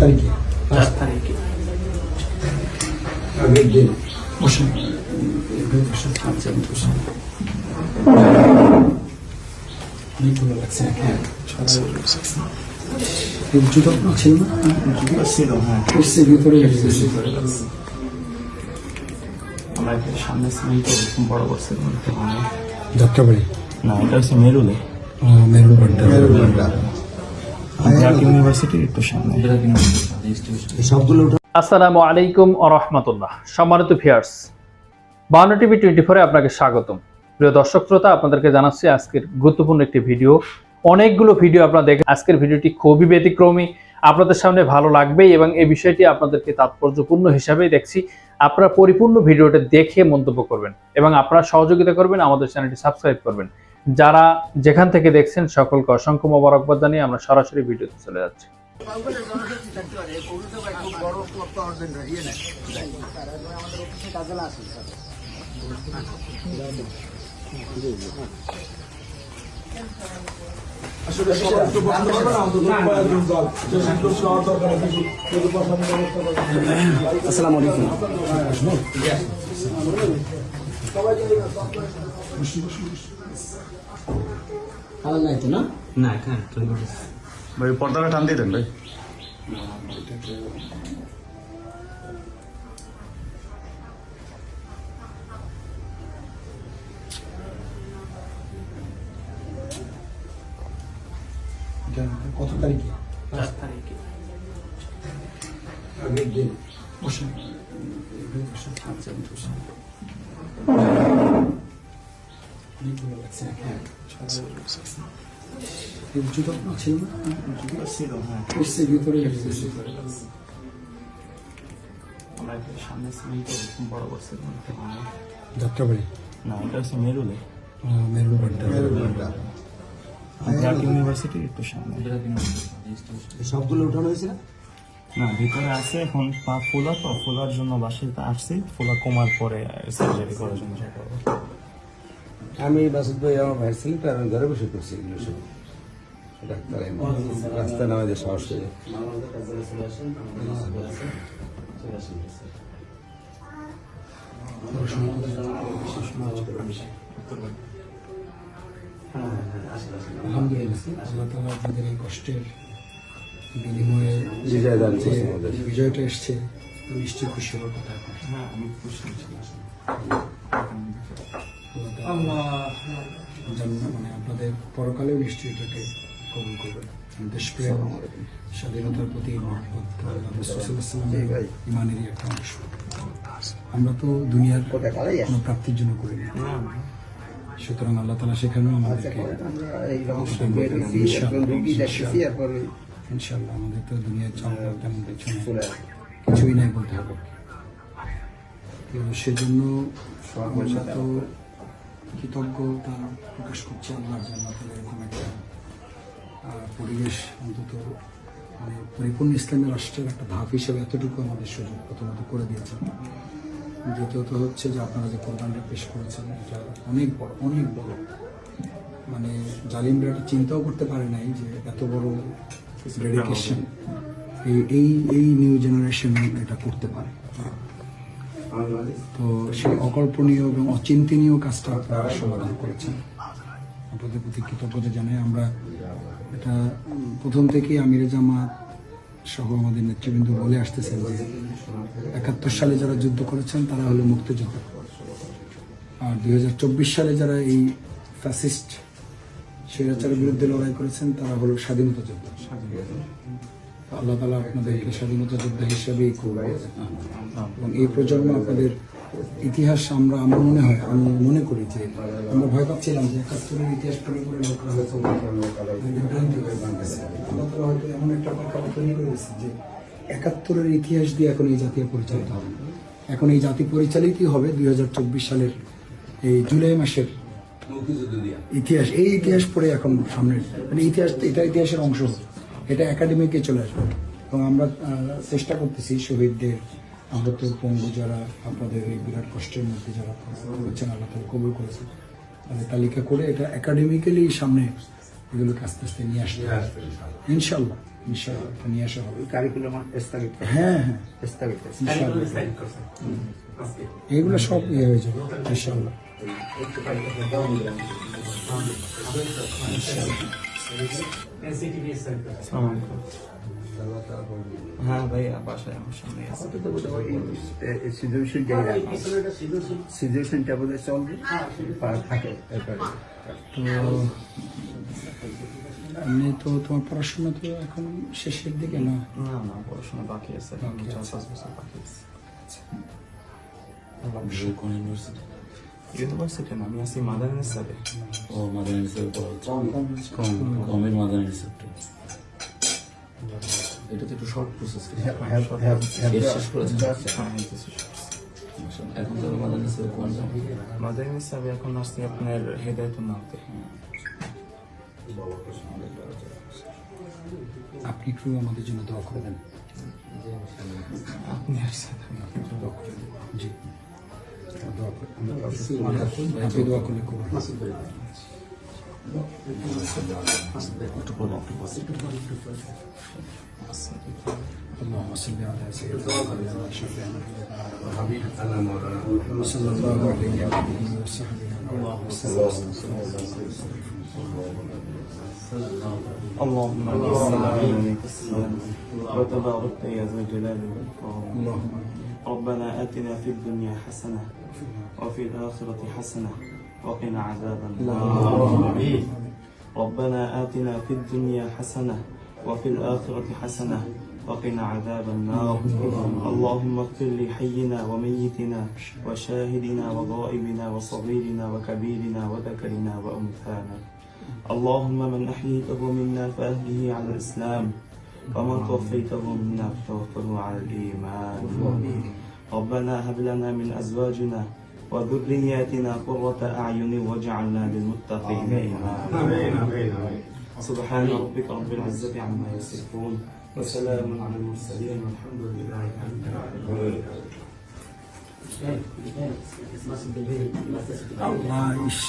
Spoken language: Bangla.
তারিখে? চার তারিখে। আগের দিন। বসুন। আচ্ছা অনেকগুলো লাগছে হ্যাঁ জুতো ছিল না? ছিল হ্যাঁ। ভিতরে আমরা সামনে সিমেন্ট বড় বড় মধ্যে মানে না এটা হচ্ছে মেরুলে। মেরুল বাড্ডা ব্র্যাক আসসালামু আলাইকুম ও রহমতুল্লাহ। সম্মানিত ভিয়ার্স বাউন্ন টিভি টোয়েন্টি ফোরে আপনাকে স্বাগতম। প্রিয় দর্শক শ্রোতা, আপনাদেরকে জানাচ্ছি আজকের গুরুত্বপূর্ণ একটি ভিডিও। অনেকগুলো ভিডিও আপনারা দেখেন আজকের ভিডিওটি খুবই ব্যতিক্রমী। আপনাদের সামনে ভালো লাগবেই এবং এই বিষয়টি আপনাদেরকে তাৎপর্যপূর্ণ হিসাবেই দেখছি। আপনারা পরিপূর্ণ ভিডিওটা দেখে মন্তব্য করবেন এবং আপনারা সহযোগিতা করবেন, আমাদের চ্যানেলটি সাবস্ক্রাইব করবেন। যারা যেখান থেকে দেখছেন, সকলকে অসংখ্য মোবারকবাদ জানিয়ে আমরা সরাসরি ভিডিওতে চলে যাচ্ছি। আসসালামু আলাইকুম। আলাদা নাই তো না না ভাই পর্দাটা টান দিয়ে দেন ভাই কত তারিখে চার তারিখে আগের দিন বসুন বসুন আচ্ছা জুতো ছিল না ছিল এসছে ভিতরে এসছে আমরা এখানে সামনে বড় বড় যাত্রাবাড়ি না এটা হচ্ছে মেরুলে মেরুল বাড্ডা ব্র্যাক ইউনিভার্সিটির একটু সামনে। সবগুলো উঠানো হয়েছে না? না ভিতরে আছে এখন পা ফোলা তো ফোলার জন্য বাসায় আসছি। ফোলা কমার পরে সার্জারি করার জন্য করব আমি বাসুদ ভাই আমার ভাইয়ের তার আমি ঘরে বসে করছি এগুলো সব ডাক্তার রাস্তায় নামে যে সাহস করে। আলহামদুলিল্লাহ আপনাদের এই কষ্টের বিনিময়ে বিজয়টা এসছে নিশ্চয়ই খুশি হওয়ার কথা। হ্যাঁ আমি খুশি আপনাদের পরকালেও নিশ্চয়ই এটাকে কবুল করবেন দেশপ্রেম, স্বাধীনতার প্রতি ইমানেরই একটা অংশ। আমরা তো দুনিয়ার কোনো প্রাপ্তির জন্য করি না। সুতরাং আল্লাহ তালা সেখানেও আমাদেরকে ইনশাল্লাহ আমাদের তো দুনিয়ার চাওয়া তেমন কিছু কিছুই নাই বলতে হবে। সেজন্য তো কৃতজ্ঞতা প্রকাশ করছি আল্লাহ যে আল্লাহ তালা এরকম একটা পরিবেশ অন্তত মানে পরিপূর্ণ ইসলামী রাষ্ট্রের একটা ধাপ হিসেবে এতটুকু আমাদের সুযোগ প্রথমত করে দিয়েছেন। দ্বিতীয়ত হচ্ছে যে আপনারা যে কোরবানটা পেশ করেছেন এটা অনেক বড় অনেক বড়। মানে জালিমরা এটা চিন্তাও করতে পারে নাই যে এত বড় ডেডিকেশন এই এই নিউ জেনারেশন এটা করতে পারে। তো সেই অকল্পনীয় এবং অচিন্তনীয় কাজটা আপনারা সমাধান করেছেন। আপনাদের প্রতি কৃতজ্ঞতা জানাই। আমরা এটা প্রথম থেকেই আমিরে জামাত সহ আমাদের নেতৃবৃন্দ বলে আসতেছেন যে, একাত্তর সালে যারা যুদ্ধ করেছেন, তারা হলো মুক্তিযোদ্ধা। আর দুই হাজার চব্বিশ সালে যারা এই ফ্যাসিস্ট স্বৈরাচারের বিরুদ্ধে লড়াই করেছেন, তারা হলো স্বাধীনতা যোদ্ধা। আল্লাহ তালা আপনাদেরকে স্বাধীনতা যোদ্ধা হিসাবেই করবে। এবং এই প্রজন্ম আপনাদের ইতিহাস আমরা আমার মনে হয় আমি মনে করি যে আমরা ভয় পাচ্ছিলাম যে একাত্তরের ইতিহাস পড়ে পড়ে লোকরা হয়তো বিভ্রান্তি হয়ে বাংলাদেশে আল্লাহ তালা হয়তো এমন একটা প্রেক্ষাপট তৈরি করে যে একাত্তরের ইতিহাস দিয়ে এখন এই জাতীয় পরিচালিত হবে। এখন এই জাতি পরিচালিতই হবে দুই হাজার চব্বিশ সালের এই জুলাই মাসের ইতিহাস। এই ইতিহাস পড়ে এখন সামনে মানে ইতিহাস এটা ইতিহাসের অংশ। এটা একাডেমিকে চলে আসবে। এবং আমরা চেষ্টা করতেছি শহীদদের আহত পঙ্গু যারা আপনাদের এই বিরাট কষ্টের মধ্যে যারা করেছেন আল্লাহ তালা কবুল করেছেন তাদের তালিকা করে এটা একাডেমিক্যালি সামনে এগুলোকে আস্তে আস্তে নিয়ে আসতে হবে। ইনশাল্লাহ নিয়ে আসা হবে। কারিকুলাম হ্যাঁ হ্যাঁ। এগুলো সব ইয়ে হয়ে যাবে ইনশাআল্লাহ। তো এমনি তো তোমার পড়াশোনা তো এখন শেষের দিকে না না না পড়াশোনা বাকি আছে বাকি আছে ইউনিভার্সিটি না আমি আছি মাদার স্যারে ও মাদার ইনস্টিটিউট কম কমের মাদার ইনস্টিটিউট এটা তো একটু শর্ট প্রসেস এর শেষ করেছেন এখন তো মাদার কোন মাদার স্যারে এখন আসছি আপনার হেদায়ত নামতে আপনি একটু আমাদের জন্য দোয়া করবেন আপনি আসছেন জি দোয়া আপনি দোয়া করলে করবেন اللهم صل على سيدنا اللهم صل على سيدنا محمد صلى الله عليه وآله وصحبه اللهم صل اللهم صل على سيدنا وتبارك يا ذا الجلال والإكرام اللهم ربنا آتنا في الدنيا حسنة وفي الآخرة حسنة وقنا عذاب النار. ربنا آتنا في الدنيا حسنة وفي الآخرة حسنة وقنا عذاب النار. اللهم اغفر لحينا وميتنا وشاهدنا وغائبنا وصغيرنا وكبيرنا وذكرنا وأنثانا. اللهم من أحييته منا فأهله على الإسلام. فمن توفيته منا فتوفه على الإيمان ربنا هب لنا من أزواجنا وذرياتنا قرة أعين واجعلنا للمتقين إماما. سبحان ربك رب العزة عما يصفون وسلام على المرسلين والحمد لله رب العالمين. الله يش